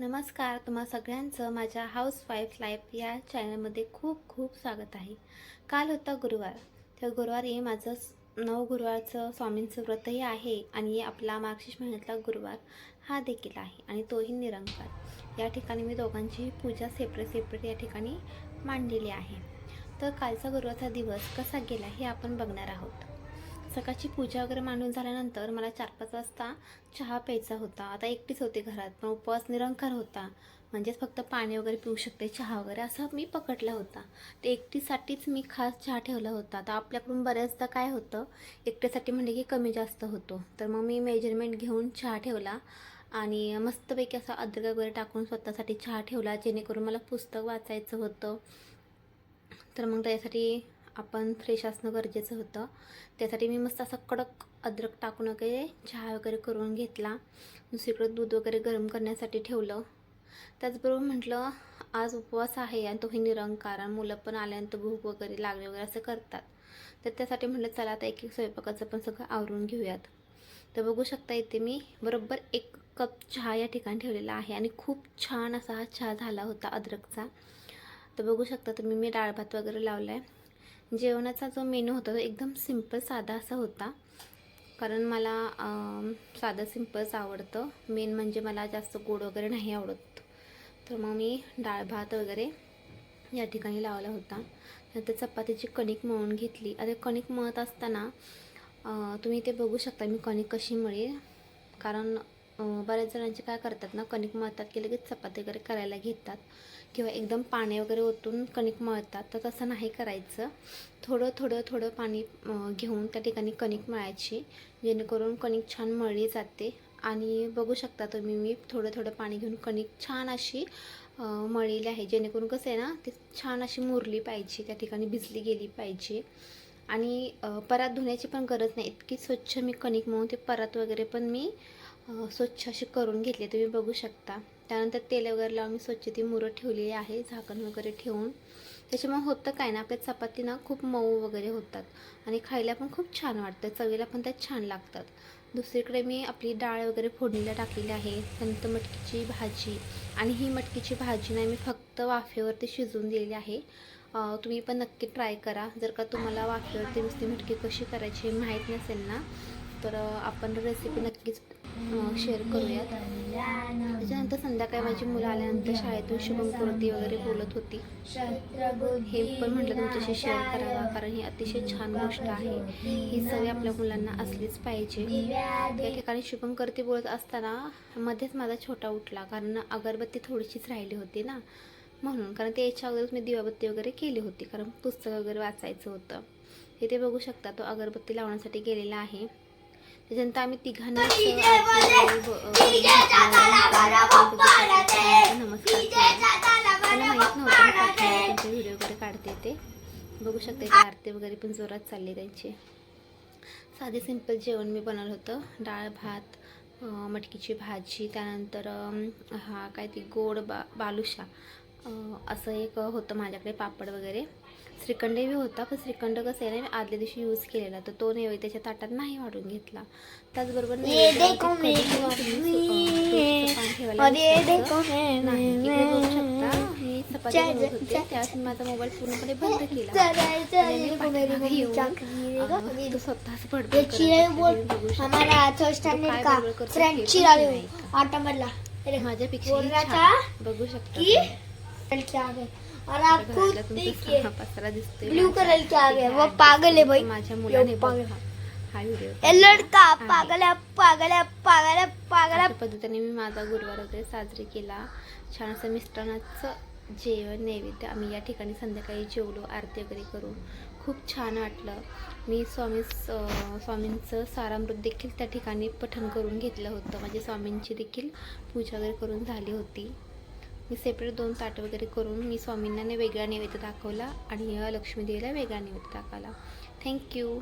नमस्कार तुम्हा सगळ्यांचं माझ्या हाऊस वाईफ लाईफ या चॅनलमध्ये खूप खूप स्वागत आहे. काल होता गुरुवार. तर गुरुवारी माझं नऊ गुरुवारचं स्वामींचं व्रतही आहे आणि आपला मार्गशीर्ष महिन्यातला गुरुवार हा देखील आहे आणि तोही निरंकार. या ठिकाणी मी दोघांची पूजा सेपरेट सेपरेट या ठिकाणी मांडलेली आहे. तर कालचा गुरुवारचा दिवस कसा गेला हे आपण बघणार आहोत. सकाळची पूजा वगैरे मांडून झाल्यानंतर मला चार पाच वाजता चहा प्यायचा होता. आता एकटीच होते घरात पण उपवास निरंकार होता. म्हणजेच फक्त पाणी वगैरे पिऊ शकते चहा वगैरे असं मी पकडला होता. ते एकटीसाठीच मी खास चहा ठेवला होता. आता आपल्याकडून बऱ्याचदा काय होतं एकट्यासाठी म्हणजे की कमी जास्त होतो. तर मग मी मेजरमेंट घेऊन चहा ठेवला आणि मस्तपैकी असा अद्रक वगैरे टाकून स्वतःसाठी चहा ठेवला जेणेकरून मला पुस्तक वाचायचं होतं. तर मग त्यासाठी आपण फ्रेश असणं गरजेचं होतं. त्यासाठी मी मस्त असा कडक अद्रक टाकून वगैरे चहा वगैरे करून घेतला. दुसरीकडं दूध वगैरे गरम करण्यासाठी ठेवलं. त्याचबरोबर म्हटलं आज उपवास आहे आणि तोही निरंकार. आणि मुलं पण आल्यानंतर भूक वगैरे लागले वगैरे असं करतात. तर त्यासाठी म्हटलं चला आता एक एक स्वयंपाकाचं पण सगळं आवरून घेऊयात. तर बघू शकता इथे मी बरोबर एक कप चहा या ठिकाणी ठेवलेला आहे आणि खूप छान असा हा चहा झाला होता अद्रकचा. तर बघू शकता तुम्ही मी डाळ भात वगैरे लावला आहे जेवणाचा जो मेनू होता तो एकदम सिंपल साधा असा होता. कारण मला साधं सिम्पलच आवडतं. मेन म्हणजे मला जास्त गोड वगैरे नाही आवडत. तर मग मी डाळ भात वगैरे या ठिकाणी लावला होता. नंतर चपातीची कणिक मळून घेतली. आता कणिक मळत असताना तुम्ही ते बघू शकता मी कणिक कशी मळेल. कारण बऱ्याच जणांचे काय करतात ना कणिक मळतात की लगेच चपाती वगैरे करायला घेतात. किंवा एकदम पाणी वगैरे ओतून कणिक मळतात. तर तसं नाही करायचं. थोडं थोडं थोडं पाणी घेऊन त्या ठिकाणी कणिक मळायची. जेणेकरून कणिक छान मळली जाते. आणि बघू शकता तुम्ही मी थोडं थोडं पाणी घेऊन कणिक छान अशी मळलेली आहे. जेणेकरून कसं आहे ना ती छान अशी मुरली पाहिजे त्या ठिकाणी भिजली गेली पाहिजे. आणि परात धुण्याची पण गरज नाही. इतकी स्वच्छ मी कणिक मळून ते परात वगैरे पण मी स्वच्छ अशी करून घेतली तुम्ही बघू शकता. त्यानंतर तेल वगैरे लावून मी स्वच्छ ती मुरं ठेवलेली आहे झाकण वगैरे ठेवून. त्याच्यामुळे होतं काय ना आपल्या चपाती ना खूप मऊ वगैरे होतात आणि खायला पण खूप छान वाटतं चवीला पण त्यात छान लागतात. दुसरीकडे मी आपली डाळ वगैरे फोडणीला टाकलेली आहे त्यानंतर मटकीची भाजी आणि ही मटकीची भाजी नाही मी फक्त वाफेवरती शिजवून दिलेली आहे. तुम्ही पण नक्की ट्राय करा जर का तुम्हाला वाफेवरती नुसती मटकी कशी करायची माहीत नसेल ना तर आपण रेसिपी नक्कीच शेअर करूयात. त्याच्यानंतर संध्याकाळी माझी मुलं आल्यानंतर शाळेतून शुभम कुर्ती वगैरे बोलत होती. हे पण म्हटलं तुमच्याशी शेअर करावा कारण ही अतिशय छान गोष्ट आहे. ही सवय आपल्या मुलांना असलीच पाहिजे. या ठिकाणी शुभम शुभंकरती बोलत असताना मध्येच माझा छोटा उठला कारण अगरबत्ती थोडीशीच राहिली होती ना. म्हणून कारण ते याच्या अगोदरच मी दिवाबत्ती वगैरे केली होती कारण पुस्तक वगैरे वाचायचं होतं. हे ते बघू शकता तो अगरबत्ती लावण्यासाठी गेलेला आहे. त्याच्यानंतर आम्ही तिघांनी अं, नमस्कार व्हिडिओ वगैरे काढते ते. बघू शकते ते आरती वगैरे पण जोरात चालली त्यांची. साधे सिंपल जेवण मी बनवलं होतं. डाळ भात मटकीची भाजी त्यानंतर हा काय ती गोड बा बालुशा असं एक होतं माझ्याकडे पापड वगैरे. श्रीखंडही होता पण श्रीखंड कसं आहे ना मी आदल्या दिवशी यूज केलेला. तर तो नैवेद्य त्याच्या ताटात नाही वाढून घेतला. त्याचबरोबर मी चपाती बनवत होते त्यावेळेस मी माझा मोबाईल पूर्णपणे बंद केला. स्वतःच बडबड करत चिराई बसलेला बोल. तुम्ही बघू शकता. हमारा थर्ड तो स्टैंडर्ड काय का? बडबड करतो फ्रेंड हे पण चिराई नाही का? आटा मरला अरे माझ्यापेक्षा. बघू शकता और आपको देखिए ब्लू. कलर के आगे वो आहे, पागल है भाई। माझ्या मुलाने पागल. हा व्हिडिओ ये लड़का पागल है पागल है पागल है पागल है। अशा पद्धतीने मी माझा गुरुवार वगैरे साजरी केला. छान असं मिस्टरांचं जेवण नैवेद्य. आम्ही या ठिकाणी संध्याकाळी जेवलो आरती वगैरे करून. खूप छान वाटलं. मी स्वामी स्वामींचं सारामृत देखील त्या ठिकाणी पठण करून घेतलं होतं. म्हणजे स्वामींची देखील पूजा वगैरे करून झाली होती. मी सेपरेट दोन ताट वगैरे करून मी स्वामींना वेगळा नैवेद्य दाखवला आणि लक्ष्मीदेवीला वेगळा नैवेद्य दाखवला. थँक्यू